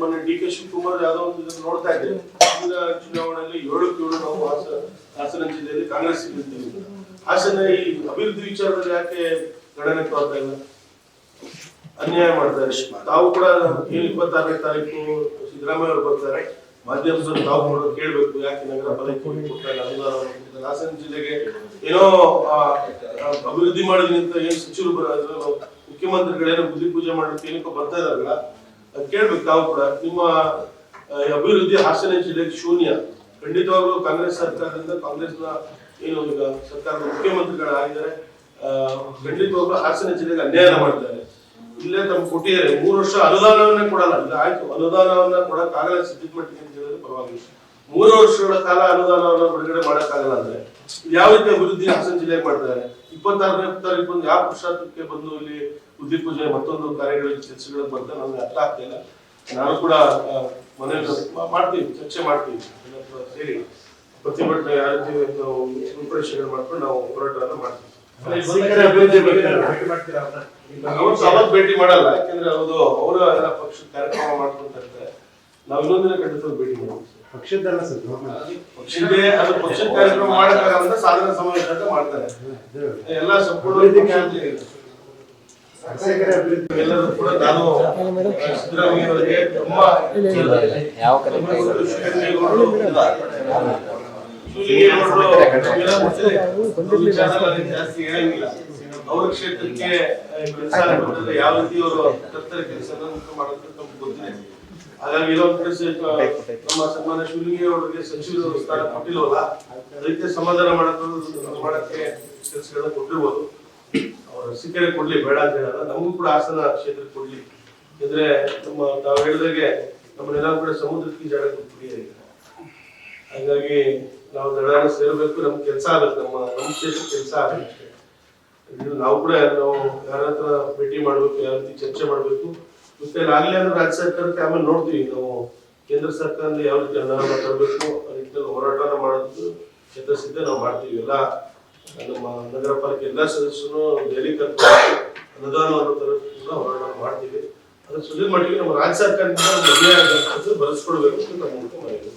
ಮೊನ್ನೆ D K Shivakumar ಯಾವುದೋ ಒಂದು ಇದನ್ನು ನೋಡ್ತಾ ಇದ್ದೆ ಮುಂದಿನ ಚುನಾವಣೆಯಲ್ಲಿ ಏಳಕ್ಕೆ ಏಳು ನಾವು ಹಾಸ- ಹಾಸನ ಜಿಲ್ಲೆಯಲ್ಲಿ ಕಾಂಗ್ರೆಸ್ ಸಿಗುತ್ತೇವೆ ಹಾಸನ ಈ ಅಭಿವೃದ್ಧಿ ವಿಚಾರದಲ್ಲಿ ಯಾಕೆ ಗಣನೆ ತೋರ್ತಾ ಇಲ್ಲ? ಅನ್ಯಾಯ ಮಾಡ್ತಾರೆ. ತಾವು ಕೂಡ ಏನ್ ಇಪ್ಪತ್ತಾರನೇ ತಾರೀಕು ಸಿದ್ದರಾಮಯ್ಯ ಅವರು ಬರ್ತಾರೆ. ಮಾಧ್ಯಮದಲ್ಲಿ ತಾವು ಕೂಡ ಕೇಳಬೇಕು, ಯಾಕೆ ನಗರ ಕೊಟ್ಟಿಲ್ಲ ಅನುದಾನವನ್ನು ಕೊಟ್ಟಿಲ್ಲ. ಹಾಸನ ಜಿಲ್ಲೆಗೆ ಏನೋ ಅಭಿವೃದ್ಧಿ ಮಾಡಿದ್ರಿಂತ ಏನ್ ಸಚಿವರು ಬರೋದು ಮುಖ್ಯಮಂತ್ರಿಗಳೇನೋ ಬುದ್ಧಿ ಪೂಜೆ ಮಾಡಲಿಕ್ಕೆ ಏನಕ್ಕೋ ಬರ್ತಾ ಇದಾರಲ್ಲ ಕೇಳ್ಬೇಕು ತಾವು ಕೂಡ. ನಿಮ್ಮ ಅಭಿವೃದ್ಧಿ ಹಾಸನ ಜಿಲ್ಲೆಗೆ ಶೂನ್ಯ. ಖಂಡಿತವಾಗ್ಲೂ ಕಾಂಗ್ರೆಸ್ ಸರ್ಕಾರದಿಂದ ಕಾಂಗ್ರೆಸ್ನ ಏನು ಈಗ ಸರ್ಕಾರದ ಮುಖ್ಯಮಂತ್ರಿಗಳಾಗಿದ್ದಾರೆ ಖಂಡಿತವಾಗ್ಲೂ ಹಾಸನ ಜಿಲ್ಲೆಗೆ ಅನ್ಯಾಯ ಮಾಡ್ತಾರೆ. ಇಲ್ಲೇ ತಮ್ಮ ಕೊಟ್ಟಿದ್ದಾರೆ. ಮೂರು ವರ್ಷ ಅನುದಾನವನ್ನೇ ಕೊಡಲ್ಲ. ಈಗ ಆಯ್ತು, ಅನುದಾನವನ್ನ ಕೊಡಕ್ಕಾಗಲ್ಲ ಕಾಂಗ್ರೆಸ್ ಮಟ್ಟಿಗೆ ಅಂತ ಹೇಳಿದ್ರೆ ಪರವಾಗಿಲ್ಲ. ಮೂರು ವರ್ಷಗಳ ಕಾಲ ಅನುದಾನವನ್ನ ಬಿಡುಗಡೆ ಮಾಡಕ್ಕಾಗಲ್ಲ ಅಂದ್ರೆ ಯಾವ ರೀತಿ ಅಭಿವೃದ್ಧಿ ಹಾಸನ ಜಿಲ್ಲೆಗೆ ಮಾಡ್ತಾರೆ? ಇಪ್ಪತ್ತಾರನೇ ತಾರೀಕು ಬಂದು ಯಾವ ಪುರುಷಾರ್ಥಕ್ಕೆ ಬಂದು ಇಲ್ಲಿ ಬುದ್ಧಿ ಪೂಜೆ ಮತ್ತೊಂದು ಕಾರ್ಯಗಳಿಗೆ ಚರ್ಚೆಗಳು ಬರ್ತಾರೆ ನಮ್ಗೆ ಅರ್ಥ ಆಗ್ತಾ ಇಲ್ಲ. ನಾನು ಕೂಡ ಮನೆ ಮನೆಯಲ್ಲಿ ಮಾಡ್ತೀವಿ ಚರ್ಚೆ ಮಾಡ್ತೀವಿ. ಸೇರಿ ಪ್ರತಿಭಟನೆ ಯಾವ ರೀತಿ ನಾವು ರೂಪರೇಷೆಗಳು ಮಾಡ್ಕೊಂಡು ನಾವು ಹೋರಾಟವನ್ನು ಮಾಡ್ತೀವಿ. ಅವತ್ತು ಭೇಟಿ ಮಾಡಲ್ಲ ಯಾಕಂದ್ರೆ ಅವರು ಅವರು ಎಲ್ಲ ಪಕ್ಷದ ಕಾರ್ಯಕ್ರಮ ಮಾಡ್ಕೊಂತ ಇರ್ತಾರೆ ನಾವು ಇನ್ನೊಂದಿನ ಖಂಡಿತ ಭೇಟಿ ಮಾಡ್ತೀವಿ. ಪಕ್ಷದ್ದಲ್ಲ ಸರ್ ಪಕ್ಷದೇ ಅದು ಪಕ್ಷದ ಕಾರ್ಯಕ್ರಮ ಅಂತ ಸಾಧನ ಸಮಾವೇಶ ಅಂತ ಮಾಡ್ತಾರೆ. ಎಲ್ಲ. ಅರಸೇಕೆರೆ ಎಲ್ಲರೂ ಕೂಡ ನಾನು ತುಂಬಾ ಜಾಸ್ತಿ ಹೇಳಂಗಿಲ್ಲ. ಅವ್ರ ಕ್ಷೇತ್ರಕ್ಕೆ ಯಾವ ರೀತಿ ಅವರು ಕರ್ತವ್ಯ ಕೆಲಸ ಮಾಡೋದು ನಮ್ಗೆ ಗೊತ್ತಿದೆ. ಹಾಗಾಗಿ ಇರೋ ನಮ್ಮ ಸನ್ಮಾನ್ಯ ಶಿವಲಿಂಗಿ ಅವರಿಗೆ ಸಚಿವರು ಸ್ಥಾನ ಕೊಟ್ಟಿಲ್ವಲ್ಲ ಅದಕ್ಕೆ ಸಮಾಧಾನ ಮಾಡಕ್ಕೆ ಮಾಡಕ್ಕೆ ಕೆಲಸಗಳನ್ನ ಕೊಟ್ಟಿರ್ಬೋದು. ಅವ್ರ ಸಿಕ್ಕರೆ ಕೊಡ್ಲಿ ಬೇಡ ಅಂತ ಹೇಳಲ್ಲ. ನಮಗೂ ಕೂಡ ಹಾಸನ ಕ್ಷೇತ್ರ ಕೊಡ್ಲಿ. ಯಾಕಂದ್ರೆ ನಮ್ಮ ತಾವು ಹೇಳಿದಾಗೆ ನಮ್ಮನ್ನೆಲ್ಲ ಕೂಡ ಸಮುದ್ರಕ್ಕೆ ಜಾಗಕ್ಕೆ ಕುಡಿಯಲ್ಲ ಹಾಗಾಗಿ ನಾವು ದಡಾನ ಸೇರ್ಬೇಕು ನಮ್ ಕೆಲಸ ಆಗುತ್ತೆ ನಮ್ಮ ನಮ್ಮ ಕ್ಷೇತ್ರ ಕೆಲಸ ಆಗುತ್ತೆ ಅಷ್ಟೇ ನಾವು ಕೂಡ ನಾವು ಯಾರ ಹತ್ರ ಭೇಟಿ ಮಾಡ್ಬೇಕು ಯಾವ ರೀತಿ ಚರ್ಚೆ ಮಾಡ್ಬೇಕು ಮತ್ತೆ ಆಗ್ಲೇ ಅಂದ್ರೆ ರಾಜ್ಯ ಸರ್ಕಾರಕ್ಕೆ ಆಮೇಲೆ ನೋಡ್ತೀವಿ ನಾವು ಕೇಂದ್ರ ಸರ್ಕಾರದಿಂದ ಯಾವ ರೀತಿ ಅನುದಾನ ತರಬೇಕು ನಿಟ್ಟಿನಲ್ಲಿ ಹೋರಾಟನ ಮಾಡೋದು ಯಥಾಸಿದ್ಧ ನಾವು ಮಾಡ್ತೀವಿ. ಎಲ್ಲ ನಮ್ಮ ನಗರ ಪಾಲಿಕೆ ಎಲ್ಲ ಸದಸ್ಯರು ದೆಹಲಿ ಕರ್ಕೊಂಡು ಅನುದಾನವನ್ನು ತರಬೇಕು ಹೋರಾಟ ಮಾಡ್ತೀವಿ. ಅದ್ರ ಸುದ್ದಿ ಮಟ್ಟಿಗೆ ನಮ್ಮ ರಾಜ್ಯ ಸರ್ಕಾರದಿಂದ ಬಳಸ್ಕೊಡ್ಬೇಕು ಬರೆಸ್ಕೊಡ್ಬೇಕು ಅಂತ ನಮ್ಮ ಮನವಿ